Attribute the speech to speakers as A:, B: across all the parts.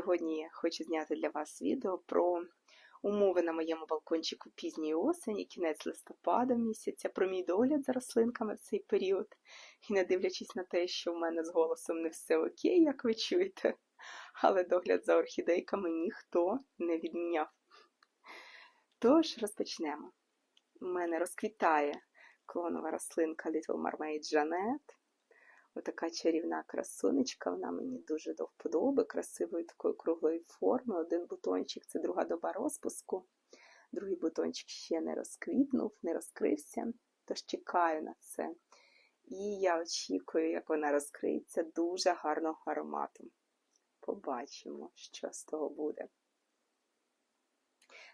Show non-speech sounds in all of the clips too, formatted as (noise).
A: Сьогодні хочу зняти для вас відео про умови на моєму балкончику пізньої осені, кінець листопада місяця, про мій догляд за рослинками в цей період. І не дивлячись на те, що в мене з голосом не все окей, як ви чуєте, але догляд за орхідейками ніхто не відміняв. Тож розпочнемо. У мене розквітає клонова рослинка Little Mermaid Janet. Отака чарівна красунечка, вона мені дуже до вподоби, красивої такої круглої форми. Один бутончик це друга доба розпуску. Другий бутончик ще не розквітнув, не розкрився, тож чекаю на це. І я очікую, як вона розкриється дуже гарного аромату. Побачимо, що з того буде.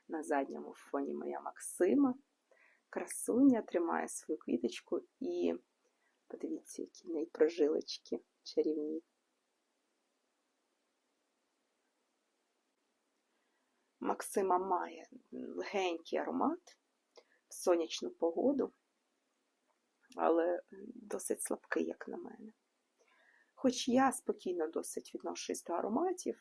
A: На задньому фоні моя Максима. Красуня тримає свою квіточку і Подивіться, які в неї прожилочки чарівні. Максима має легенький аромат в сонячну погоду, але досить слабкий, як на мене. Хоч я спокійно досить відношусь до ароматів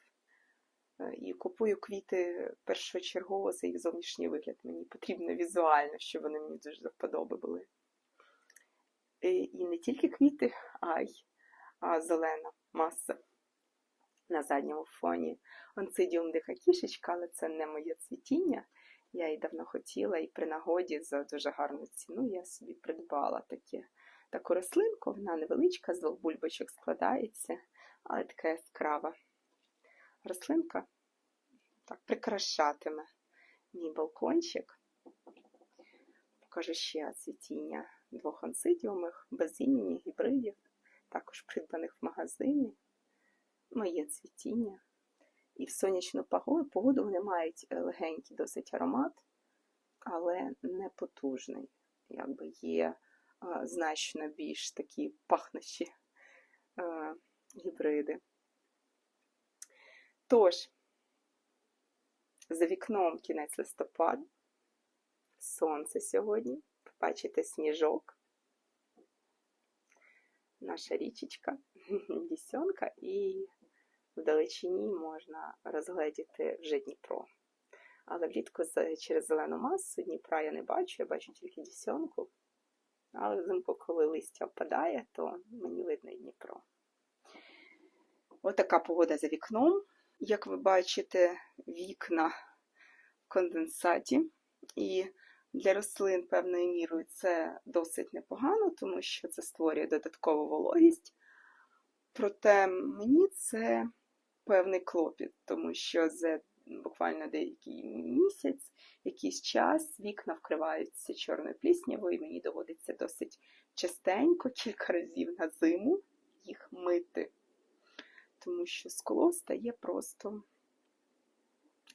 A: е, і купую квіти першочергово за їх зовнішній вигляд. Мені потрібно візуально, щоб вони мені дуже до вподоби були. Е, і не тільки квіти, а й зелена маса на задньому фоні. Онцидіум дика кішечка, але це не моє цвітіння. Я її давно хотіла, і при нагоді за дуже гарну ціну я собі придбала таке, таку рослинку, вона невеличка, з двох бульбочок складається, але така яскрава рослинка так прикрашатиме мій балкончик. Покажу ще цвітіння двох ансидіумих, безімені гібридів, також придбаних в магазині, моє цвітіння. І в сонячну погоду вони мають е, легенький досить аромат, але не потужний. Якби є а, значно більш такі пахнущі а, гібриди. Тож, за вікном кінець листопада, сонце сьогодні бачите сніжок, наша річечка, (laughs) дісьонка, і вдалечині можна розгледіти вже Дніпро. Але влітку через зелену масу Дніпра я не бачу, я бачу тільки дісьонку. Але взимку, коли листя впадає, то мені видно і Дніпро. Отака погода за вікном. Як ви бачите, вікна в конденсаті. І для рослин певною мірою це досить непогано, тому що це створює додаткову вологість. Проте мені це певний клопіт, тому що за буквально деякий місяць, якийсь час вікна вкриваються чорною пліснявою, і мені доводиться досить частенько, кілька разів на зиму їх мити, тому що скло стає просто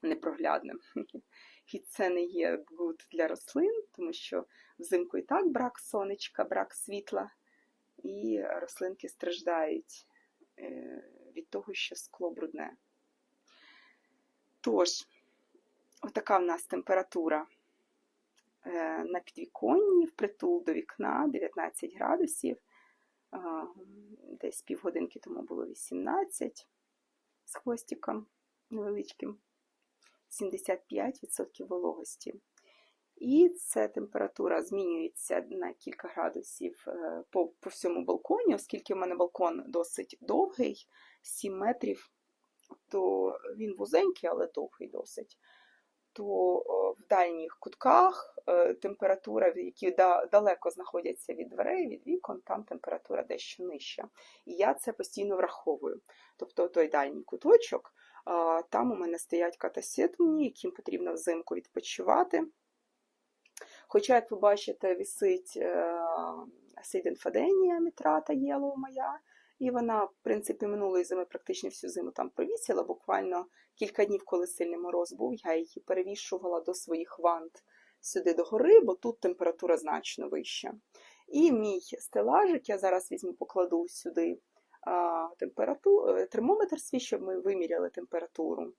A: непроглядним. І це не є гуд для рослин, тому що взимку і так брак сонечка, брак світла, і рослинки страждають е, від того, що скло брудне. Тож, отака в нас температура е, на підвіконні, впритул до вікна 19 градусів. Десь півгодинки тому було 18 з хвостиком невеличким. 75% вологості. І ця температура змінюється на кілька градусів е, по по всьому балконі, оскільки в мене балкон досить довгий, 7 метрів, то він вузенький, але довгий досить. То в дальніх кутках е, температура, які далеко знаходяться від дверей, від вікон, там температура дещо нижча. І я це постійно враховую. Тобто той дальній куточок там у мене стоять катасетумні, яким потрібно взимку відпочивати. Хоча, як ви бачите, висить Сейденфаденія мітрата єлоу моя, і вона, в принципі, минулої зими практично всю зиму там провісила. Буквально кілька днів, коли сильний мороз був, я її перевішувала до своїх вант сюди до гори, бо тут температура значно вища. І мій стелажик я зараз візьму, покладу сюди температуру, е, термометр свій, щоб ми виміряли температуру.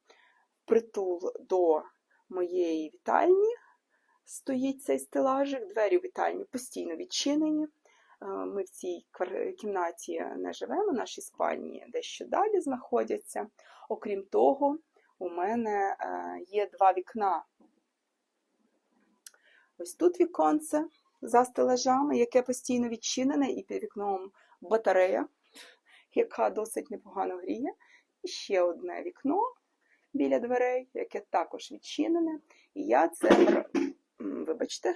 A: Притул до моєї вітальні стоїть цей стелажик, двері вітальні постійно відчинені. Е, Ми в цій кімнаті не живемо, наші спальні дещо далі знаходяться. Окрім того, у мене е, є два вікна. Ось тут віконце за стелажами, яке постійно відчинене, і під вікном батарея, яка досить непогано гріє. І ще одне вікно біля дверей, яке також відчинене. І я це, вибачте,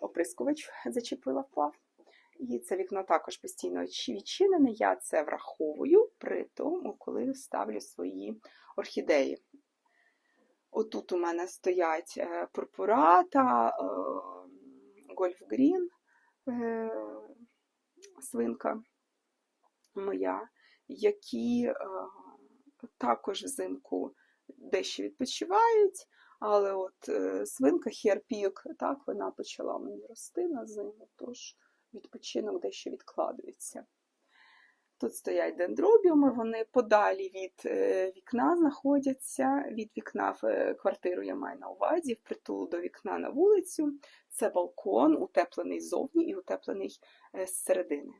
A: оприскувач зачепила впав. І це вікно також постійно відчинене. Я це враховую при тому, коли ставлю свої орхідеї. Отут у мене стоять е, пурпурата, е, гольф грін, е, свинка моя, які е, також взимку дещо відпочивають. Але от е, свинка херпік, так, вона почала мені рости на зиму, тож відпочинок дещо відкладується. Тут стоять дендробіуми, вони подалі від е, вікна знаходяться. Від вікна в квартиру я маю на увазі, впритул до вікна на вулицю. Це балкон, утеплений ззовні і утеплений е, зсередини.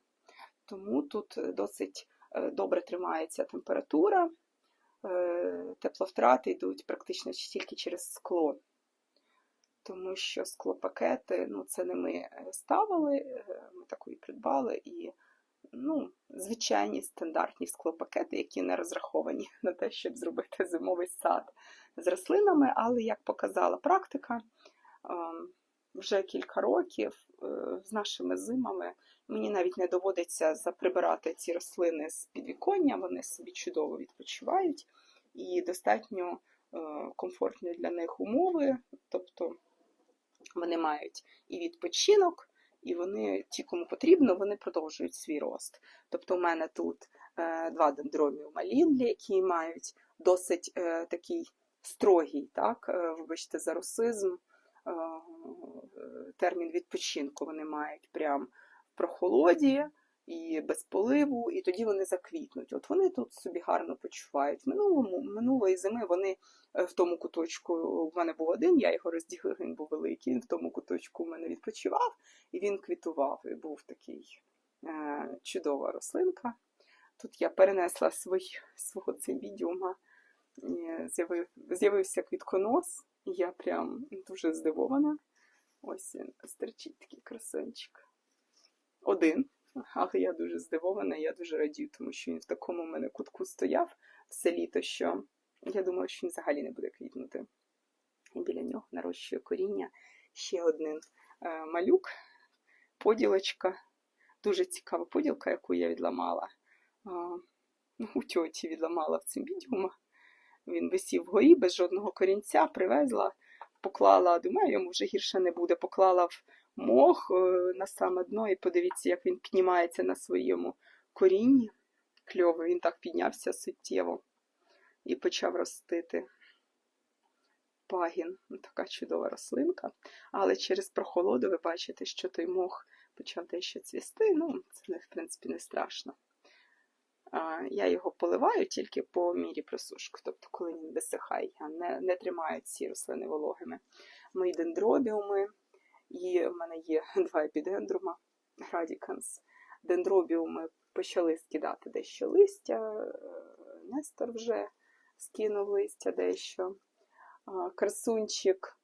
A: Тому тут досить е, добре тримається температура, е, тепловтрати йдуть практично тільки через скло. Тому що склопакети, ну це не ми е, ставили, е, ми таку придбали, і ну, звичайні стандартні склопакети, які не розраховані (laughs) на те, щоб зробити зимовий сад з рослинами, але як показала практика, ем, вже кілька років е, з нашими зимами мені навіть не доводиться заприбирати ці рослини з підвіконня, вони собі чудово відпочивають і достатньо е, комфортні для них умови, тобто вони мають і відпочинок, і вони, ті, кому потрібно, вони продовжують свій рост. Тобто, у мене тут е, два малінлі, які мають досить такий строгий, так, вибачте, за русизм, термін відпочинку вони мають прям в прохолоді і без поливу, і тоді вони заквітнуть. От вони тут собі гарно почувають. Минулому, минулої зими вони е, в тому куточку, в мене був один, я його розділила, він був великий, він в тому куточку у мене відпочивав, і він квітував, і був такий е, чудова рослинка. Тут я перенесла свій, свого цимбідіума, е, з'явив, з'явився квітконос, я прям дуже здивована. Ось він стерчить такий красунчик. Один. Але я дуже здивована, я дуже радію, тому що він в такому мене кутку стояв все літо, що я думала, що він взагалі не буде квітнути. Біля нього нарощує коріння ще один е, малюк, поділочка. Дуже цікава поділка, яку я відламала. Е, у тьоті відламала в цим відео. Він висів вгорі без жодного корінця, привезла, поклала, думаю, йому вже гірше не буде, поклала в мох е, на саме дно, і подивіться, як він піднімається на своєму корінні. Кльово, він так піднявся суттєво і почав ростити пагін. Ну, Така чудова рослинка. Але через прохолоду ви бачите, що той мох почав дещо цвісти. Ну, це, в принципі, не страшно. Я його поливаю тільки по мірі просушки, тобто, коли він висихає, я не, не тримаю ці рослини вологими. Мої дендробіуми. І в мене є (laughs) два епідендрума Градіканс. Дендробіуми почали скидати дещо листя. Нестор вже скинув листя дещо. Красунчик.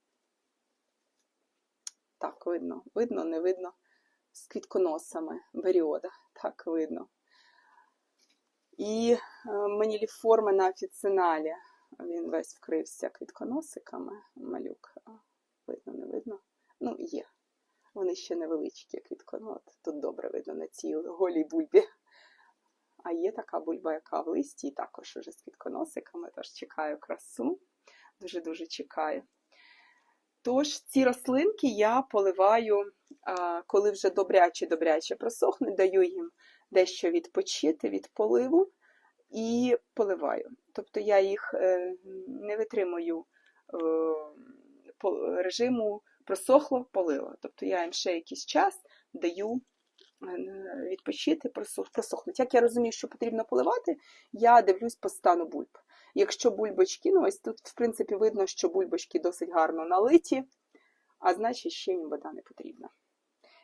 A: Так, видно, видно, не видно. З квітконосами Беріода. Так видно. І маніліформа на офіциналі. Він весь вкрився квітконосиками. Малюк. Видно, не видно. Ну, є. Вони ще невеличкі, квітко. Ну, тут добре видно на цій голій бульбі. А є така бульба, яка в листі, і також уже з квітконосиками, тож чекаю красу. Дуже-дуже чекаю. Тож, ці рослинки я поливаю, коли вже добряче-добряче просохне, даю їм дещо відпочити від поливу і поливаю. Тобто я їх не витримую режиму просохло, полила. Тобто я їм ще якийсь час даю відпочити, просохнуть. Як я розумію, що потрібно поливати, я дивлюсь по стану бульб. Якщо бульбочки, ну ось тут, в принципі, видно, що бульбочки досить гарно налиті, а значить, ще їм вода не потрібна.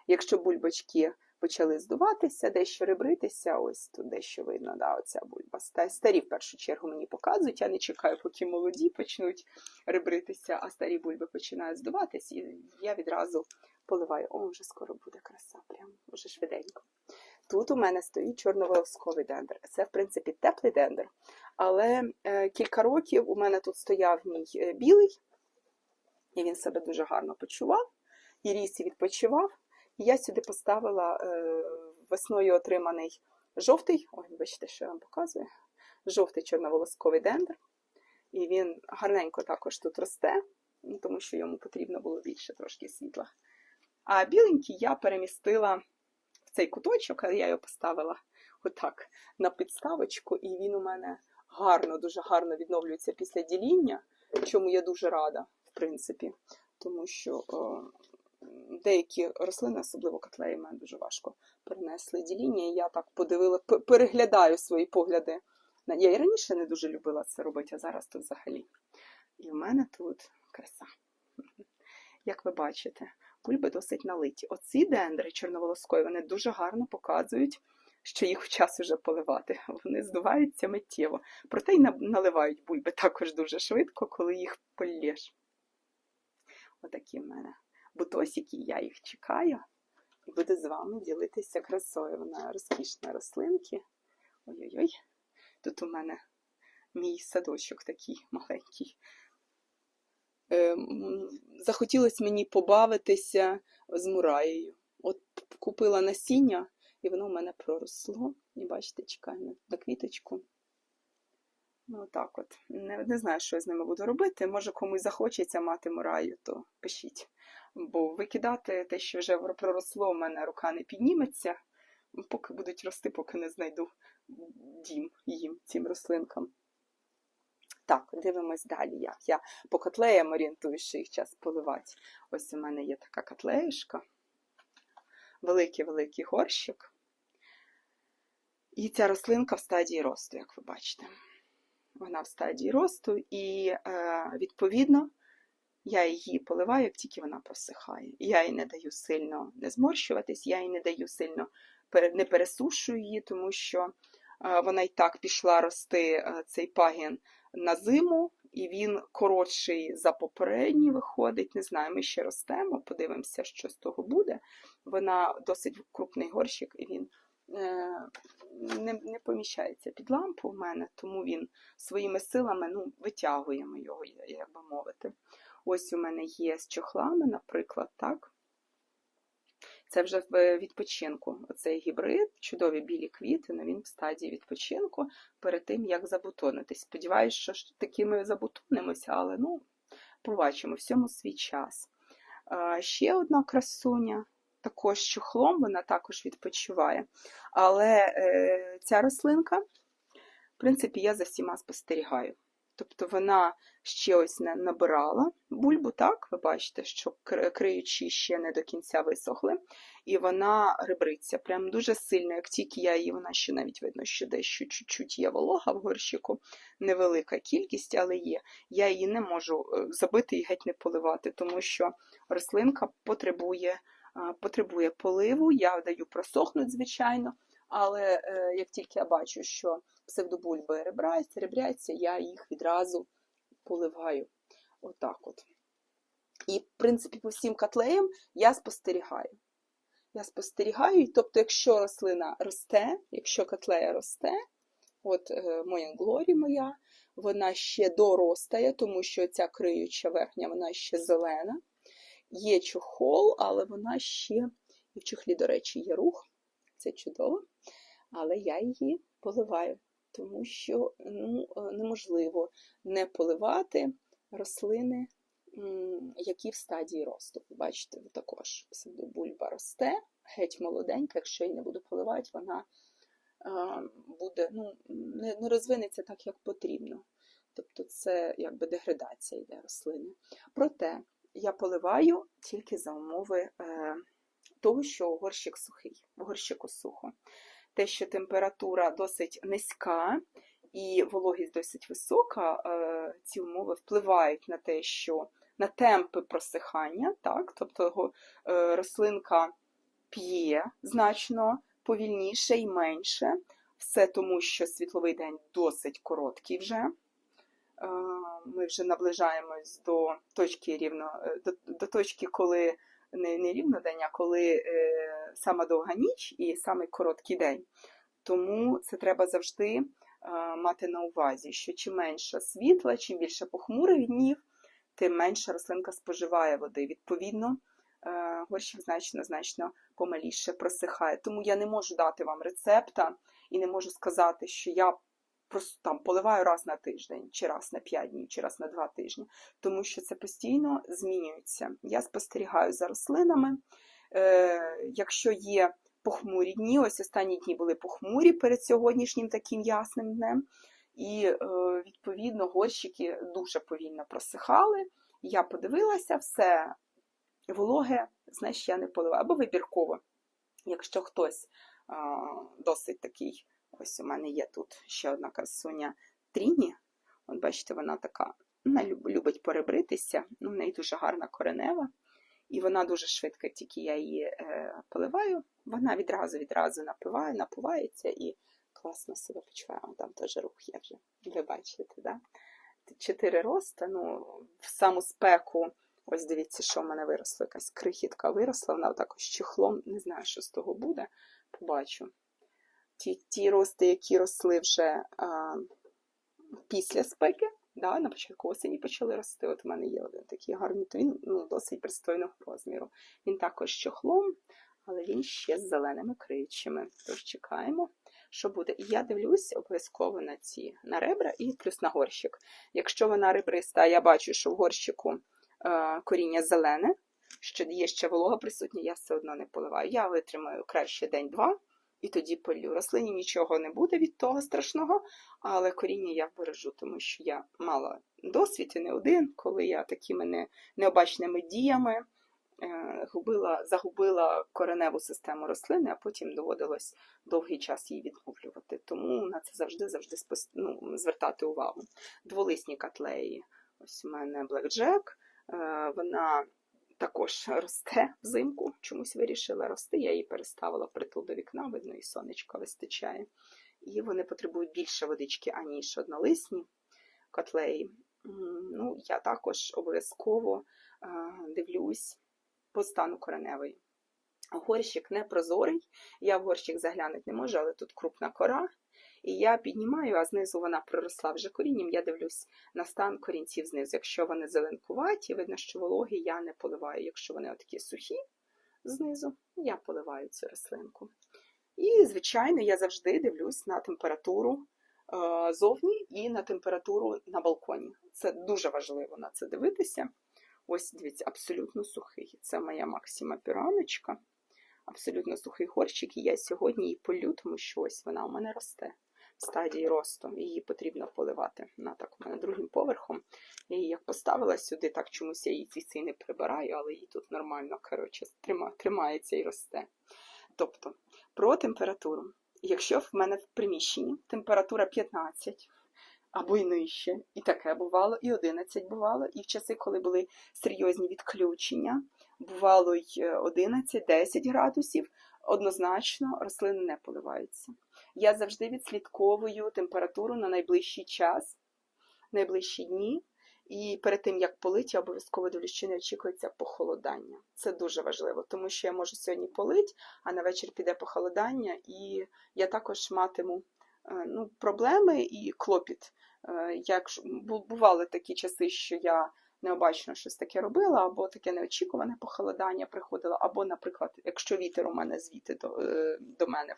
A: Якщо бульбочки почали здуватися, дещо ребритися. Ось тут дещо видно, да, оця бульба. Ста- Старі в першу чергу мені показують. Я не чекаю, поки молоді почнуть ребритися, а старі бульби починають здуватися, і я відразу поливаю. О, вже скоро буде краса, прям вже швиденько. Тут у мене стоїть чорноволосковий дендр. Це, в принципі, теплий дендр, але е, кілька років у мене тут стояв мій е, білий, і він себе дуже гарно почував, і ріс і відпочивав. Я сюди поставила е, весною отриманий жовтий, ой, бачите, що я вам показую, жовтий чорноволосковий дендр. І він гарненько також тут росте, ну, тому що йому потрібно було більше трошки світла. А біленький я перемістила в цей куточок, але я його поставила отак на підставочку, і він у мене гарно, дуже гарно відновлюється після діління, чому я дуже рада, в принципі, тому що о, деякі рослини, особливо котлеї, мене дуже важко перенесли діління. І я так подивила, переглядаю свої погляди. Я і раніше не дуже любила це робити, а зараз то взагалі. І в мене тут краса. (laughs) Як ви бачите, бульби досить налиті. Оці дендри чорноволоскові, вони дуже гарно показують, що їх в час уже поливати. (laughs) Вони здуваються миттєво. Проте й наливають бульби також дуже швидко, коли їх полєш. Отакі в мене бутосики, я їх чекаю і буду з вами ділитися красою. Вона розкішна рослинки. Ой-ой-ой. Тут у мене мій садочок такий маленький. Ем, захотілося мені побавитися з мураєю. От купила насіння, і воно в мене проросло. І бачите, чекаю на, квіточку. Ну, отак от. Не, не знаю, що я з ними буду робити. Може, комусь захочеться мати мураю, то пишіть. Бо викидати те, що вже проросло, в мене рука не підніметься. Поки будуть рости, поки не знайду дім їм, цим рослинкам. Так, дивимось далі. як. Я по котлеям орієнтуюсь, що їх час поливати. Ось у мене є така котлеюшка, великий-великий горщик. І ця рослинка в стадії росту, як ви бачите. Вона в стадії росту, і, е, відповідно, я її поливаю, як тільки вона просихає. Я їй не даю сильно не зморщуватись, я їй не даю сильно не пересушую її, тому що е, вона і так пішла рости е, цей пагін на зиму, і він коротший за попередній виходить. Не знаю, ми ще ростемо, подивимося, що з того буде. Вона досить крупний горщик, і він е, не, не поміщається під лампу в мене, тому він своїми силами ну, витягуємо його, як би мовити. Ось у мене є з чохлами, наприклад, так. Це вже в відпочинку. Оцей гібрид, чудові білі квіти, але він в стадії відпочинку перед тим, як забутонитись. Сподіваюсь, що таки ми забутонимося, але ну, побачимо всьому свій час. Ще одна красуня, також з чохлом, вона також відпочиває. Але е, ця рослинка, в принципі, я за всіма спостерігаю. Тобто вона ще ось не набирала бульбу, так, ви бачите, що криючі ще не до кінця висохли, і вона ребриться прям дуже сильно, як тільки я її, вона ще навіть видно, що дещо чуть-чуть є волога в горщику, невелика кількість, але є. Я її не можу е, забити і геть не поливати, тому що рослинка потребує, е, потребує поливу, я даю просохнути, звичайно, але е, як тільки я бачу, що псевдобульби ребряться, я їх відразу поливаю. Отак от. І, в принципі, по всім котлеям я спостерігаю. Я спостерігаю, тобто, якщо рослина росте, якщо котлея росте, от е, моя глорі моя, вона ще доростає, тому що ця криюча верхня, вона ще зелена. Є чохол, але вона ще, і в чохлі, до речі, є рух, це чудово, але я її поливаю, тому що ну, е, неможливо не поливати рослини, які в стадії росту. Ви бачите, також бульба росте, геть молоденька, якщо її не буду поливати, вона е, буде, ну, не, не розвинеться так, як потрібно. Тобто це якби деградація йде рослини. Проте я поливаю тільки за умови е, того, що горщик сухий, в горщику сухо. Те, що температура досить низька і вологість досить висока, е, ці умови впливають на те, що на темпи просихання, так? тобто е, рослинка п'є значно повільніше і менше. Все тому, що світловий день досить короткий вже. Е, Ми вже наближаємось до точки рівно, до, до точки, коли не, не рівно день, а коли е, сама довга ніч і самий короткий день. Тому це треба завжди е, мати на увазі, що чим менше світла, чим більше похмурих днів, тим менше рослинка споживає води. Відповідно, е, горщик значно значно помаліше просихає. Тому я не можу дати вам рецепта і не можу сказати, що я просто там поливаю раз на тиждень, чи раз на 5 днів, чи раз на 2 тижні, тому що це постійно змінюється. Я спостерігаю за рослинами. Е, Якщо є похмурі дні, ось останні дні були похмурі перед сьогоднішнім таким ясним днем. І, е, відповідно, горщики дуже повільно просихали. Я подивилася, все вологе, значить, я не поливаю. Або вибірково. Якщо хтось досить такий, ось у мене є тут ще одна красуня Тріні. От бачите, вона така вона любить перебритися, ну, в неї дуже гарна коренева. І вона дуже швидко, тільки я її е, поливаю, вона відразу відразу напиває, напувається і класно себе почуває. О, Там теж рух є вже. Ви бачите, да? Чотири роста, ну, в саму спеку. Ось дивіться, що в мене виросло. Якась крихітка виросла, вона отак ось чехлом. Не знаю, що з того буде. Побачу. Ті, ті рости, які росли вже а, після спеки, да, на початку осені почали рости. От у мене є один такий гарний, то він ну, досить пристойного розміру. Він також чохлом, але він ще з зеленими кричами. Тож чекаємо, що буде. І я дивлюсь обов'язково на ці на ребра і плюс на горщик. Якщо вона ребриста, я бачу, що в горщику е, коріння зелене, що є ще волога присутня, я все одно не поливаю. Я витримаю краще день-два. І тоді полю. Рослині нічого не буде від того страшного, але коріння я вбережу, тому що я мала досвід і не один, коли я такими не, необачними діями е, губила, загубила кореневу систему рослини, а потім доводилось довгий час її відновлювати. Тому на це завжди завжди спос- ну, звертати увагу. Дволисні котлеї. Ось у мене е, вона також росте взимку. Чомусь вирішила рости. Я її переставила притул до вікна, видно, і сонечко вистачає. І вони потребують більше водички, аніж однолисні котлеї. Ну, я також обов'язково е, дивлюсь по стану кореневої. Горщик не прозорий, я в горщик заглянути не можу, але тут крупна кора. І я піднімаю, а знизу вона проросла вже корінням. Я дивлюсь на стан корінців знизу. Якщо вони зеленкуваті, видно, що вологі я не поливаю. Якщо вони такі сухі знизу, я поливаю цю рослинку. І, звичайно, я завжди дивлюсь на температуру е, зовні і на температуру на балконі. Це дуже важливо на це дивитися. Ось, дивіться, абсолютно сухий. Це моя Максима піраночка. Абсолютно сухий горщик, і я сьогодні її полю, тому що ось вона у мене росте стадії росту. Її потрібно поливати. Вона так у мене другим поверхом. Я її як поставила сюди, так чомусь я її звідси не прибираю, але її тут нормально коротше, трима- тримається і росте. Тобто, про температуру. Якщо в мене в приміщенні температура 15 або й нижче, і таке бувало, і 11 бувало, і в часи, коли були серйозні відключення, бувало й 11-10 градусів, однозначно рослини не поливаються. Я завжди відслідковую температуру на найближчий час, найближчі дні. І перед тим, як полить, я обов'язково дивлюсь, чи очікується похолодання. Це дуже важливо, тому що я можу сьогодні полить, а на вечір піде похолодання, і я також матиму е, ну, проблеми і клопіт. Е, Як бували такі часи, що я необачно щось таке робила, або таке неочікуване похолодання приходило, або, наприклад, якщо вітер у мене звідти до, е, до мене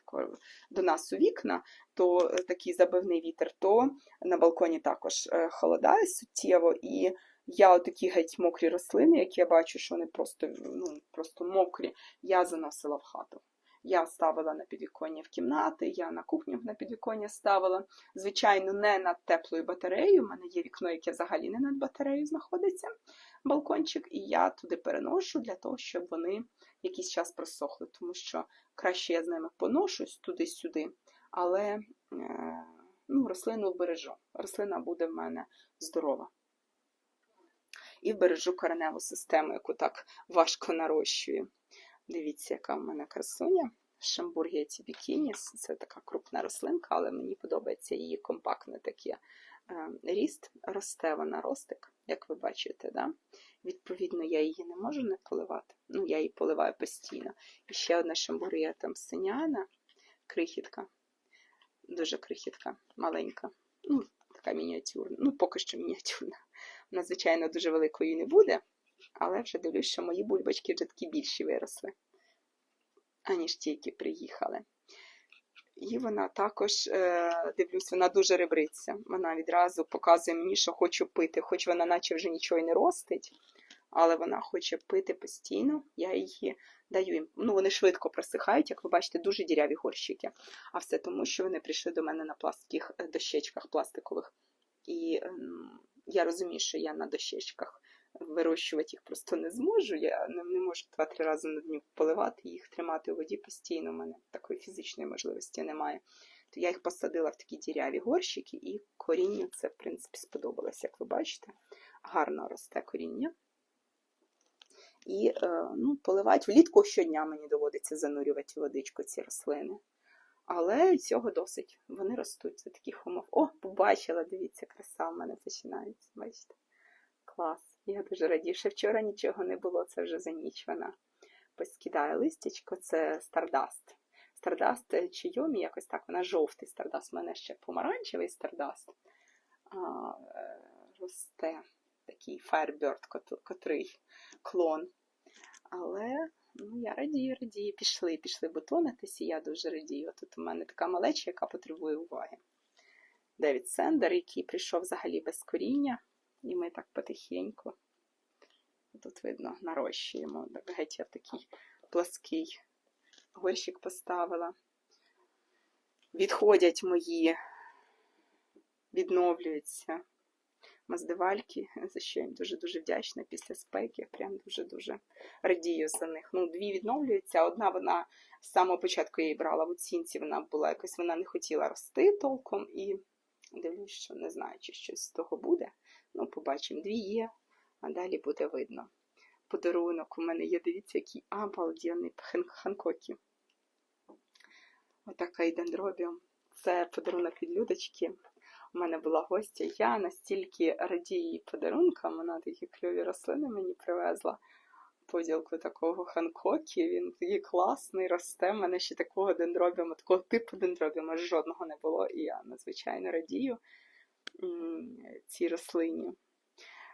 A: до нас у вікна, то е, такий забивний вітер, то на балконі також е, холодає суттєво, і я отакі геть мокрі рослини, які я бачу, що вони просто, ну, просто мокрі, я заносила в хату. Я ставила на підвіконня в кімнати, я на кухню на підвіконня ставила. Звичайно, не над теплою батареєю. У мене є вікно, яке взагалі не над батареєю знаходиться, балкончик, і я туди переношу для того, щоб вони якийсь час просохли, тому що краще я з ними поношусь туди-сюди, але е, ну, рослину вбережу. Рослина буде в мене здорова. І вбережу кореневу систему, яку так важко нарощую. Дивіться, яка в мене красуня. Шамбургія бікініс. Це така крупна рослинка, але мені подобається її компактний такий е, ріст. Росте вона ростик, як ви бачите. Да? Відповідно, я її не можу не поливати. Ну, я її поливаю постійно. І ще одна шамбургія там синяна, крихітка. Дуже крихітка, маленька. Ну, така мініатюрна. Ну, поки що мініатюрна. Вона, звичайно, дуже великою не буде, але вже дивлюсь, що мої бульбочки вже такі більші виросли, аніж ті, які приїхали. І вона також, е, дивлюсь, вона дуже ребриться. Вона відразу показує мені, що хочу пити, хоч вона наче вже нічого й не ростить, але вона хоче пити постійно. Я її даю їм. Ну, вони швидко просихають, як ви бачите, дуже діряві горщики. А все тому, що вони прийшли до мене на пластиких е, дощечках пластикових. І ем, я розумію, що я на дощечках вирощувати їх просто не зможу. Я не, можу два-три рази на дню поливати їх, тримати у воді постійно. У мене такої фізичної можливості немає. То я їх посадила в такі діряві горщики, і корінню це, в принципі, сподобалось, як ви бачите. Гарно росте коріння. І е, ну, поливати влітку щодня мені доводиться занурювати водичку ці рослини. Але цього досить. Вони ростуть за таких умов. О, побачила, дивіться, краса в мене починається. Бачите? Клас. Я дуже радію. Ще вчора нічого не було, це вже за ніч вона поскидає листячко, це стардаст. Стардаст чи йомі, якось так, вона жовтий стардаст. У мене ще помаранчевий стардаст. Е, Росте такий Firebird, котрий клон. Але ну, я радію, радію. Пішли, пішли бутонитись, і я дуже радію. Тут у мене така малеча, яка потребує уваги. Девід Сендер, який прийшов взагалі без коріння, і ми так потихеньку. Тут видно, нарощуємо. Геть я такий плаский горщик поставила. Відходять мої, відновлюються маздивальки, за що їм дуже-дуже вдячна після спеки. Прям дуже-дуже радію за них. Ну, Дві відновлюються. Одна вона з самого початку я її брала в оцінці, вона була якось, вона не хотіла рости толком і дивлюсь, що не знаю, чи щось з того буде. Ну, побачимо, дві є, а далі буде видно. Подарунок у мене є, дивіться, який обалденний Ханкокі. Отака дендробіум. Це подарунок від Людочки. У мене була гостя. Я настільки радію її подарункам, вона такі кльові рослини мені привезла. Поділку такого Ханкокі, він такий класний, росте. У мене ще такого дендробіуму, такого типу дендробіуму жодного не було. І я надзвичайно радію цій рослині.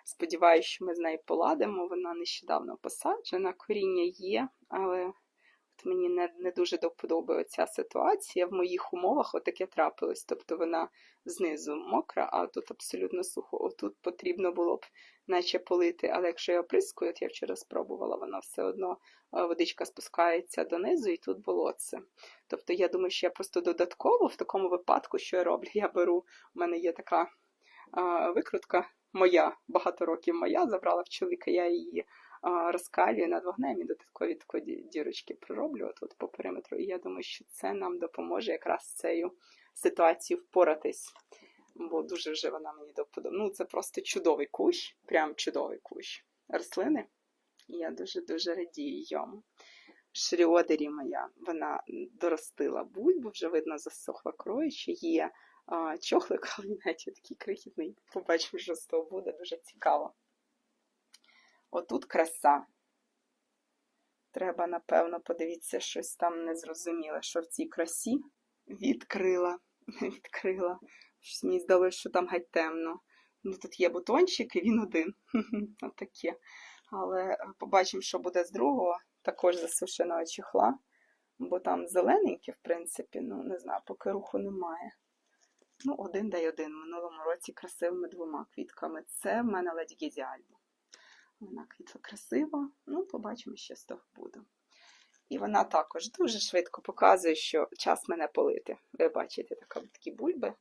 A: Сподіваюся, що ми з нею поладимо. Вона нещодавно посаджена, коріння є, але мені не не дуже доподобає ця ситуація. В моїх умовах отаке трапилось. Тобто вона знизу мокра, а тут абсолютно сухо. Отут потрібно було б наче полити, але якщо я оприскую, от я вчора спробувала, вона все одно е, водичка спускається донизу і тут болотце. Тобто я думаю, що я просто додатково в такому випадку, що я роблю, я беру, у мене є така а, викрутка моя, багато років моя, забрала в чоловіка, я її розкалюю над вогнем і додаткові такі дірочки пророблю тут по периметру. І я думаю, що це нам допоможе якраз з цією ситуацією впоратись. Бо дуже вже вона мені доподобала. Ну, це просто чудовий кущ, прям чудовий кущ рослини. І я дуже-дуже радію йому. Шріодері моя, вона доростила бульбу, вже видно, засохла крою, що є а, чохлик, але навіть такий крихітний. Побачимо, що з того буде дуже цікаво. Отут краса. Треба, напевно, подивитися, щось там незрозуміле, що в цій красі відкрила. (laughs) відкрила. Мені здалося, що там геть темно. Ну, Тут є бутончик, і він один. (laughs) Отаке. Але побачимо, що буде з другого, також засушеного чехла. Бо там зелененьке, в принципі, ну, не знаю, поки руху немає. Ну, один дай один. В минулому році красивими двома квітками. Це в мене ледь Гізіальба. Вона квітла красиво, ну, побачимо, що з того буде. І вона також дуже швидко показує, що час мене полити. Ви бачите, така, такі бульби е,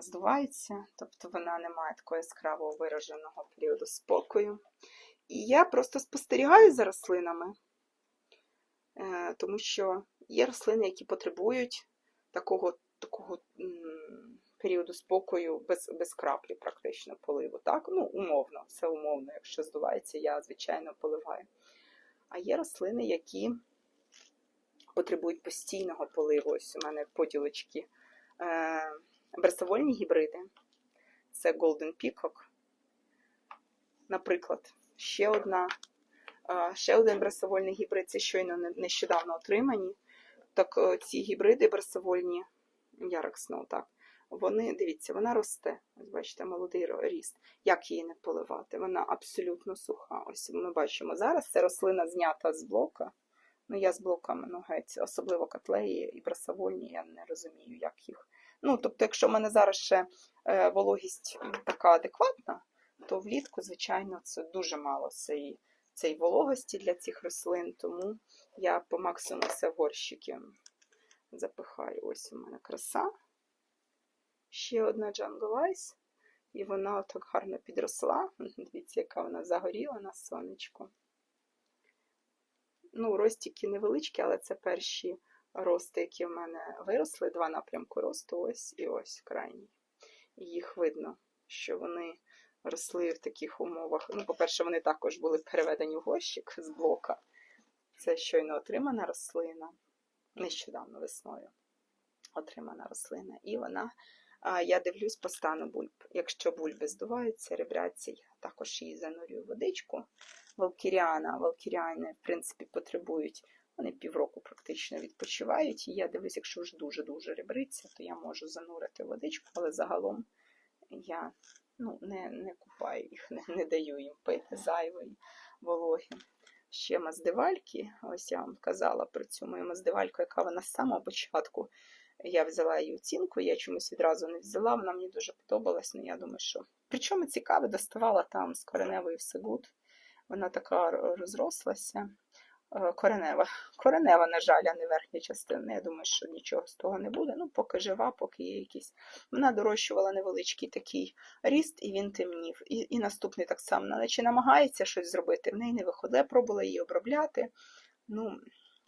A: здуваються, тобто вона не має такого яскраво вираженого періоду спокою. І я просто спостерігаю за рослинами, е, тому що є рослини, які потребують такого такого періоду спокою без без краплі практично поливу. Так? Ну, умовно, все умовно, якщо здувається, я, звичайно, поливаю. А є рослини, які потребують постійного поливу. Ось у мене поділочки. Е, Брасовольні гібриди. Це Golden Peacock. Наприклад, ще одна, е, ще один брасовольний гібрид, це щойно нещодавно отримані. Так е, ці гібриди брасовольні, Ярок Snow, так, вони, дивіться, вона росте. Ось бачите, молодий ріст. Як її не поливати? Вона абсолютно суха. Ось ми бачимо зараз. Це рослина знята з блока. Ну, я з блоками, ну геть, особливо котлеї і брасовольні, я не розумію, як їх. Ну, тобто, якщо в мене зараз ще е, вологість така адекватна, то влітку, звичайно, це дуже мало цієї, цієї вологості для цих рослин, тому я по максимуму все горщики запихаю. Ось у мене краса. Ще одна Jungle. І вона так гарно підросла. (laughs) Дивіться, яка вона загоріла на сонечку. Ну, ростики невеличкі, але це перші рости, які в мене виросли. Два напрямку росту, ось і ось крайній. І їх видно, що вони росли в таких умовах. Ну, по-перше, вони також були переведені в горщик з блока. Це щойно отримана рослина, нещодавно весною отримана рослина. І вона, я дивлюсь по стану бульб. Якщо бульби здуваються, ребряться, я також її занурюю в водичку. Валкіріана, валкіріани, в принципі, потребують, вони півроку практично відпочивають. І я дивлюсь, якщо ж дуже-дуже ребриться, то я можу занурити водичку, але загалом я ну, не, не купаю їх, не, не даю їм пити зайвої вологи. Ще маздивальки, ось я вам казала про цю мою маздивальку, яка вона з самого початку. Я взяла її оцінку, я чомусь відразу не взяла, вона мені дуже подобалась, ну я думаю, що. Причому цікаво, доставала там з кореневої все гуд. Вона така розрослася. Е, Коренева. Коренева, на жаль, а не верхня частина. Я думаю, що нічого з того не буде. Ну, поки жива, поки є якісь. Вона дорощувала невеличкий такий ріст, і він темнів. І, і наступний так само. Наче намагається щось зробити. В неї не виходить. Пробувала її обробляти. Ну,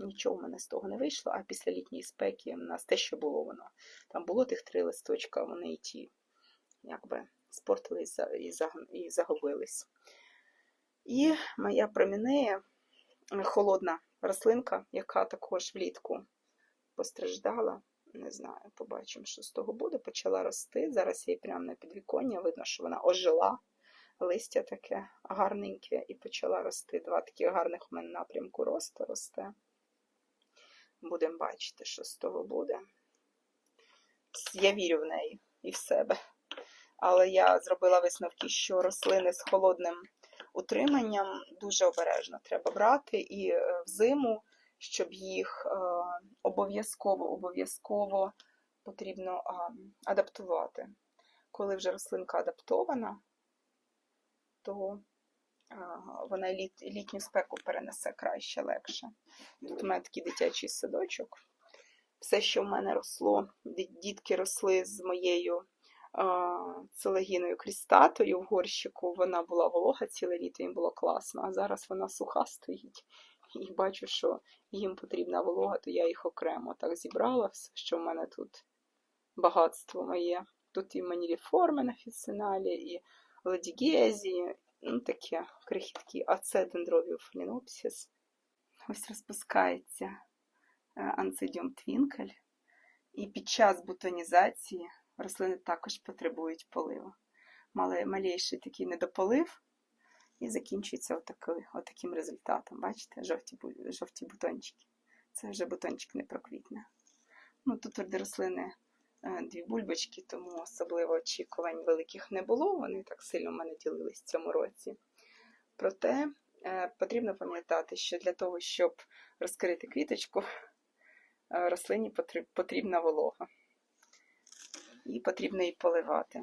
A: нічого в мене з того не вийшло. А після літньої спеки в нас те, що було воно. Там було тих три листочка, вони і ті, якби, спортили і, за- і, заг- і загубились. І моя промінея, холодна рослинка, яка також влітку постраждала. Не знаю, побачимо, що з того буде. Почала рости. Зараз їй прямо на підвіконня. Видно, що вона ожила. Листя таке гарненьке і почала рости. Два таких гарних у мене напрямку росту росте. Будемо бачити, що з того буде. Я вірю в неї і в себе. Але я зробила висновки, що рослини з холодним утриманням дуже обережно треба брати і е, взиму, щоб їх е, обов'язково обов'язково потрібно адаптувати. Коли вже рослинка адаптована, то вона літ, літню спеку перенесе краще, легше. Тут у мене такий дитячий садочок. Все, що в мене росло, дітки росли з моєю целегіною крістатою в горщику. Вона була волога ціле літо, їм було класно, а зараз вона суха стоїть. І бачу, що їм потрібна волога, то я їх окремо так зібрала, все, що в мене тут багатство моє. Тут і маніліформи на фіциналі, і ладігезії, ну таке крихіткі, а це дендровіум флінопсіс. Ось розпускається е, анцидіум твінкель. І під час бутонізації рослини також потребують поливу. Мали, малейший такий недополив і закінчується отакий, отаким результатом. Бачите, жовті, жовті бутончики. Це вже бутончик не проквітне. Ну, тут рослини дві бульбочки, тому особливо очікувань великих не було. Вони так сильно в мене ділились в цьому році. Проте е, потрібно пам'ятати, що для того, щоб розкрити квіточку, (laughs) е, рослині потрібна волога. І потрібно її поливати.